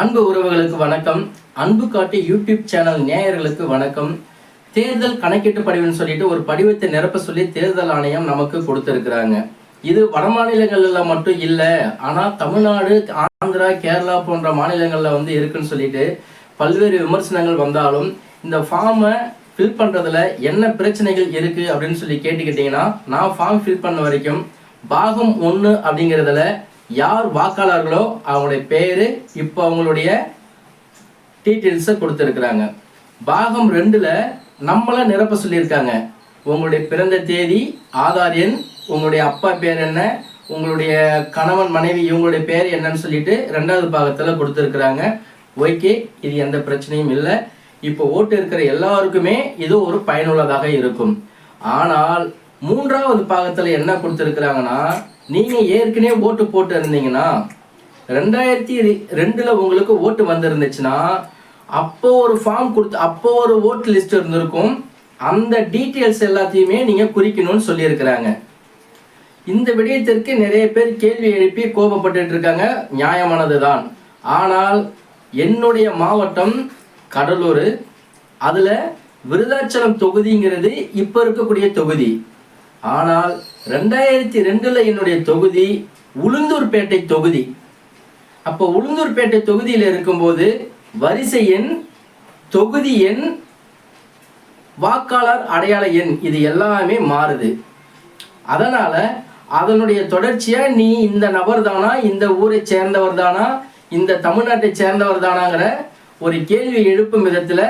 அன்பு உறவுகளுக்கு வணக்கம். அன்பு காட்டி யூடியூப் சேனல் நேயர்களுக்கு வணக்கம். தேர்தல் கணக்கீட்டு படிவுன்னு சொல்லிட்டு ஒரு படிவத்தை நிரப்ப சொல்லி தேர்தல் ஆணையம் நமக்கு கொடுத்துருக்குறாங்க. இது வட மாநிலங்களில் மட்டும் இல்லை ஆனால் தமிழ்நாடு ஆந்திரா கேரளா போன்ற மாநிலங்களில் வந்து இருக்குன்னு சொல்லிட்டு பல்வேறு விமர்சனங்கள் வந்தாலும் இந்த ஃபார்மை ஃபில் பண்ணுறதுல என்ன பிரச்சனைகள் இருக்குது அப்படின்னு சொல்லி கேட்டுக்கிட்டிங்கன்னா நான் ஃபார்ம் ஃபில் பண்ண வரைக்கும் பாகம் ஒன்று அப்படிங்கிறதுல யார் வாக்காளர்களோ அவங்களுடைய பேர் இப்போ அவங்களுடைய டீட்டெயில்ஸை கொடுத்துருக்குறாங்க. பாகம் ரெண்டில் நம்மளை நிரப்ப சொல்லியிருக்காங்க. உங்களுடைய பிறந்த தேதி ஆதார் எண் உங்களுடைய அப்பா பேர் என்ன உங்களுடைய கணவன் மனைவி இவங்களுடைய பேர் என்னன்னு சொல்லிட்டு ரெண்டாவது பாகத்தில் கொடுத்துருக்குறாங்க. ஓகே இது எந்த பிரச்சனையும் இல்லை. இப்போ ஓட்டு இருக்கிற எல்லாருக்குமே இது ஒரு பயனுள்ளதாக இருக்கும். ஆனால் மூன்றாவது பாகத்தில் என்ன கொடுத்துருக்குறாங்கன்னா நீங்கள் ஏற்கனவே ஓட்டு போட்டு இருந்தீங்கன்னா ரெண்டாயிரத்தி ரெண்டில் உங்களுக்கு ஓட்டு வந்திருந்துச்சுன்னா அப்போ ஒரு ஃபார்ம் கொடுத்து அப்போ ஒரு ஓட்டு லிஸ்ட் இருந்திருக்கும். அந்த டீட்டெயில்ஸ் எல்லாத்தையுமே நீங்கள் குறிக்கணும்னு சொல்லியிருக்கிறாங்க. இந்த விடயத்திற்கு நிறைய பேர் கேள்வி எழுப்பி கோபப்பட்டு இருக்காங்க. நியாயமானது தான் ஆனால் என்னுடைய மாவட்டம் கடலூர். அதில் விருதாச்சலம் தொகுதிங்கிறது இப்போ இருக்கக்கூடிய தொகுதி. ஆனால் ரெண்டாயிரத்தி ரெண்டில் என்னுடைய தொகுதி உளுந்தூர்பேட்டை தொகுதி. அப்போ உளுந்தூர்பேட்டை தொகுதியில் இருக்கும்போது வரிசை எண் தொகுதி எண் வாக்காளர் அடையாள எண் இது எல்லாமே மாறுது. அதனால அதனுடைய தொடர்ச்சியாக நீ இந்த நபர் தானா இந்த ஊரை சேர்ந்தவர் தானா இந்த தமிழ்நாட்டை சேர்ந்தவர் தானாங்கிற ஒரு கேள்வி எழுப்பும் விதத்துல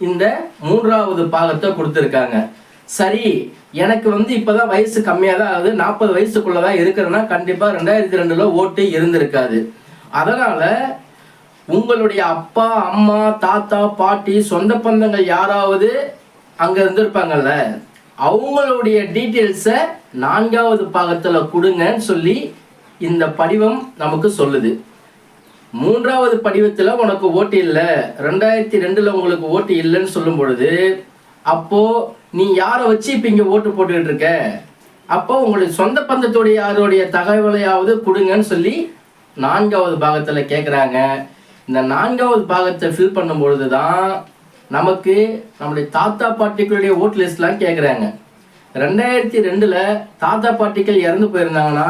இந்த மூன்றாவது பாகத்தை கொடுத்துருக்காங்க. சரி எனக்கு வந்து இப்போதான் வயசு கம்மியாக தான் ஆகுது. நாற்பது வயசுக்குள்ளே தான் இருக்கிறேன்னா கண்டிப்பாக ரெண்டாயிரத்தி ரெண்டில் ஓட்டு இருந்திருக்காது. அதனால உங்களுடைய அப்பா அம்மா தாத்தா பாட்டி சொந்த பந்தங்கள் யாராவது அங்கே இருந்திருப்பாங்கல்ல அவங்களுடைய டீட்டெயில்ஸை நான்காவது பாகத்தில் கொடுங்கன்னு சொல்லி இந்த படிவம் நமக்கு சொல்லுது. மூன்றாவது படிவத்தில் உனக்கு ஓட்டு இல்லை. ரெண்டாயிரத்தி ரெண்டில் உங்களுக்கு ஓட்டு இல்லைன்னு சொல்லும் பொழுது அப்போ நீ யாரை வச்சு இப்போ இங்கே ஓட்டு போட்டுக்கிட்டு இருக்க? அப்போ உங்களுடைய சொந்த பந்தத்துடைய யாருடைய தகவலையாவது கொடுங்கன்னு சொல்லி நான்காவது பாகத்தில் கேட்குறாங்க இந்த நான்காவது பாகத்தை ஃபில் பண்ணும் பொழுது தான் நமக்கு நம்முடைய தாத்தா பாட்டிகளுடைய ஓட்டு லிஸ்ட்லாம் கேட்குறாங்க ரெண்டாயிரத்தி ரெண்டில் தாத்தா பாட்டிகள் இறந்து போயிருந்தாங்கன்னா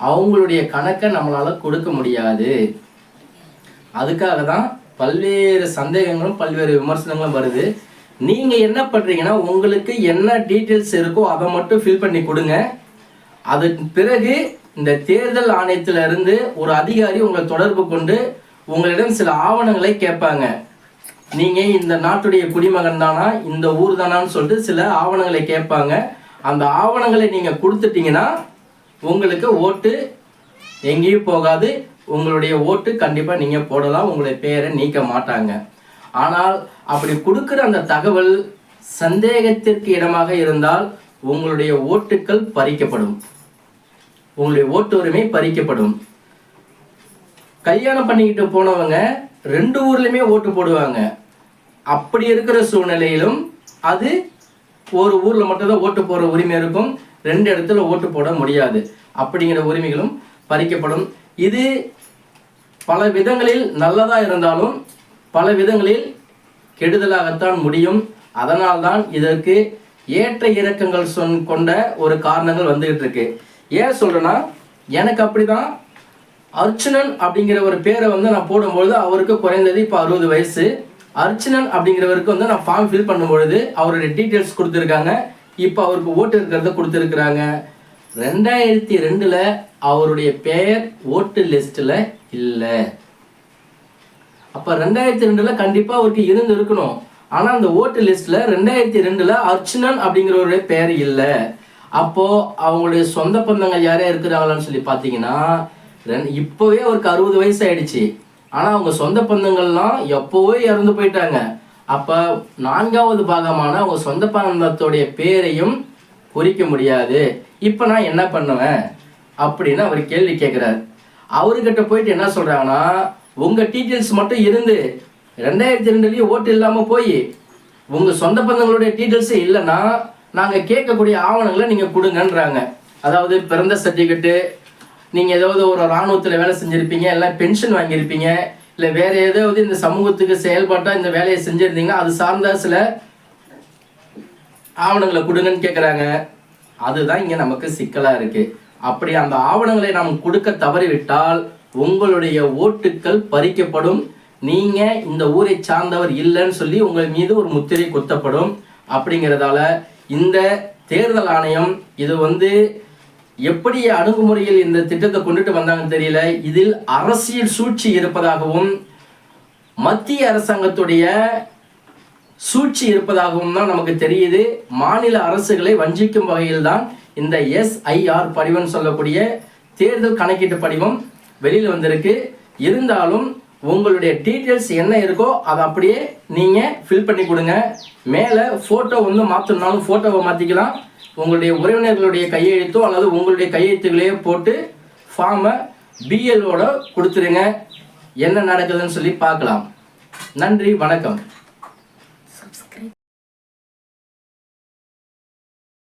அவங்களுடைய கணக்கை நம்மளால் கொடுக்க முடியாது. அதுக்காக தான் பல்வேறு சந்தேகங்களும் பல்வேறு விமர்சனங்களும் வருது. நீங்கள் என்ன பண்ணுறீங்கன்னா உங்களுக்கு என்ன டீட்டெயில்ஸ் இருக்கோ அதை மட்டும் ஃபில் பண்ணி கொடுங்க. அதுக்கு பிறகு இந்த தேர்தல் ஆணையத்திலிருந்து ஒரு அதிகாரி உங்களை தொடர்பு கொண்டு உங்களிடம் சில ஆவணங்களை கேட்பாங்க. நீங்கள் இந்த நாட்டுடைய குடிமகன் தானா இந்த ஊர் தானான்னு சொல்லிட்டு சில ஆவணங்களை கேட்பாங்க. அந்த ஆவணங்களை நீங்கள் கொடுத்துட்டீங்கன்னா உங்களுக்கு ஓட்டு எங்கேயும் போகாது. உங்களுடைய ஓட்டு கண்டிப்பாக நீங்கள் போடலாம். உங்களுடைய பேரை நீக்க மாட்டாங்க. ஆனால் அப்படி கொடுக்குற அந்த தகவல் சந்தேகத்திற்கு இடமாக இருந்தால் உங்களுடைய ஓட்டுக்கள் பறிக்கப்படும். உங்களுடைய ஓட்டு உரிமை பறிக்கப்படும். கல்யாணம் பண்ணிக்கிட்டு போனவங்க ரெண்டு ஊர்லேயுமே ஓட்டு போடுவாங்க. அப்படி இருக்கிற சூழ்நிலையிலும் அது ஒரு ஊரில் மட்டும்தான் ஓட்டு போடுற உரிமை இருக்கும். ரெண்டு இடத்துல ஓட்டு போட முடியாது. அப்படிங்கிற உரிமைகளும் பறிக்கப்படும். இது பல விதங்களில் நல்லதாக இருந்தாலும் பல விதங்களில் கெடுதலாகத்தான் முடியும். அதனால்தான் இதற்கு ஏற்ற இறக்கங்கள் சொன் கொண்ட ஒரு காரணங்கள் வந்துகிட்டு இருக்கு ஏன் சொல்றேன்னா எனக்கு அப்படிதான். அர்ச்சுனன் அப்படிங்கிற ஒரு பேரை வந்து நான் போடும்பொழுது அவருக்கு குறைந்தது இப்போ அறுபது வயசு. அர்ச்சுனன் அப்படிங்கிறவருக்கு வந்து நான் ஃபார்ம் ஃபில் பண்ணும்பொழுது அவருடைய டீட்டெயில்ஸ் கொடுத்துருக்காங்க. இப்போ அவருக்கு ஓட்டு இருக்கிறத கொடுத்துருக்குறாங்க. ரெண்டாயிரத்தி ரெண்டில் அவருடைய பெயர் ஓட்டு லிஸ்ட்டில் இல்லை. அப்போ ரெண்டாயிரத்தி ரெண்டில் கண்டிப்பாக அவருக்கு இருந்து இருக்கணும் ஆனால் அந்த ஓட்டு லிஸ்ட்டில் ரெண்டாயிரத்தி ரெண்டில் அர்ச்சுனன் அப்படிங்கிறவருடைய பேர் இல்லை. அப்போது அவங்களுடைய சொந்த பந்தங்கள் யாரே இருக்கிறாங்களான்னு சொல்லி பார்த்தீங்கன்னா ரெண் இப்போவே அவருக்கு அறுபது வயசு ஆயிடுச்சு. ஆனால் அவங்க சொந்த பந்தங்கள்லாம் எப்போவே இறந்து போயிட்டாங்க. அப்போ நான்காவது பாகமான அவங்க சொந்த பந்தத்துடைய பேரையும் குறிக்க முடியாது. இப்போ நான் என்ன பண்ணுவேன்? அப்படின்னு அவர் கேள்வி கேட்குறாரு அவர்கிட்ட போயிட்டு என்ன சொல்கிறாங்கன்னா உங்கள் டீட்டெயில்ஸ் மட்டும் இருந்து ரெண்டாயிரத்தி ரெண்டுலேயும் ஓட்டு இல்லாமல் போய் உங்கள் சொந்த பந்தங்களுடைய டீட்டெயில்ஸே இல்லைன்னா நாங்கள் கேட்கக்கூடிய ஆவணங்களை நீங்கள் கொடுங்கன்றாங்க. அதாவது பிறந்த சர்டிஃபிகேட்டு நீங்கள் ஏதாவது ஒரு இராணுவத்தில் வேலை செஞ்சுருப்பீங்க இல்லை பென்ஷன் வாங்கியிருப்பீங்க இல்லை வேறு ஏதாவது இந்த சமூகத்துக்கு செயல்பாட்டாக இந்த வேலையை செஞ்சுருந்தீங்க அது சார்ந்த சில ஆவணங்களை கொடுங்கன்னு கேட்குறாங்க அதுதான் இங்கே நமக்கு சிக்கலாக இருக்குது அப்படி அந்த ஆவணங்களை நாம் கொடுக்க தவறிவிட்டால் உங்களுடைய ஓட்டுக்கள் பறிக்கப்படும். நீங்க இந்த ஊரை சார்ந்தவர் இல்லைன்னு சொல்லி உங்கள் மீது ஒரு முத்திரை குத்தப்படும். அப்படிங்கிறதால இந்த தேர்தல் ஆணையம் இது வந்து எப்படி அணுகுமுறையில் இந்த திட்டத்தை கொண்டுட்டு வந்தாங்கன்னு தெரியல. இதில் அரசியல் சூழ்ச்சி இருப்பதாகவும் மத்திய அரசாங்கத்துடைய சூழ்ச்சி இருப்பதாகவும் தான் நமக்கு தெரியுது. மாநில அரசுகளை வஞ்சிக்கும் வகையில் தான் இந்த எஸ்ஐஆர் படிவம் சொல்லக்கூடிய தேர்தல் கணக்கீட்டு படிவம் வெளியில் வந்திருக்கு. இருந்தாலும் உங்களுடைய டீட்டெயில்ஸ் என்ன இருக்கோ அதை அப்படியே நீங்கள் ஃபில் பண்ணி கொடுங்க. மேலே ஃபோட்டோ வந்து மாற்றணுனாலும் ஃபோட்டோவை மாற்றிக்கலாம் உங்களுடைய உறவினர்களுடைய கையெழுத்தோ அல்லது உங்களுடைய கையெழுத்துகளையோ போட்டு ஃபார்மை பிஎல்ஓட கொடுத்துருங்க. என்ன நடக்குதுன்னு சொல்லி பார்க்கலாம். நன்றி வணக்கம்.